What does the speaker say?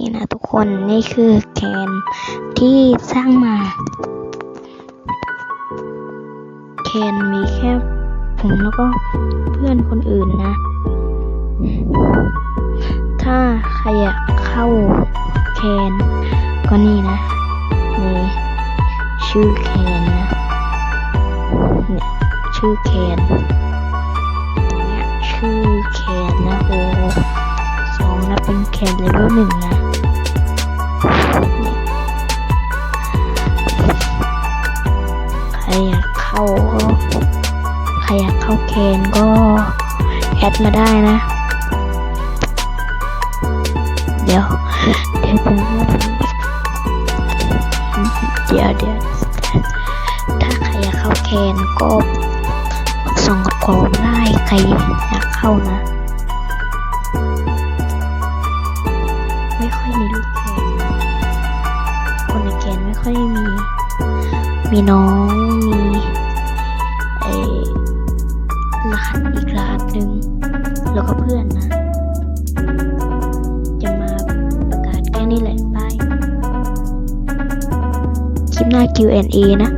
นี่นะทุกคนนี่คือแคนที่สร้างมา แคนมีแค่ผมแล้วก็เพื่อนคนอื่นนะ ถ้าใครอยากเข้าแคนก็นี่นะนี่ชื่อแคนนะเนี่ยชื่อแคนเนี่ยชื่อแคนนะโอ้สองนะเป็นแคนเลเวลหนึ่งนะ ใครอยากเข้าก็ใครอยากเข้าแคนก็แอดมาได้นะ เดี๋ยว เดี๋ยวจะเดี๋ยวเดี๋ยวถ้าใครอยากเข้าแคนก็ส่งกับผมได้ใครอยากเข้านะ ค่อยมี มีน้องมีไอรหัสอีกรหัสหนึ่งแล้วก็เพื่อนนะ จะมาประกาศแค่นี้แหละบาย คลิปหน้า Q&A นะ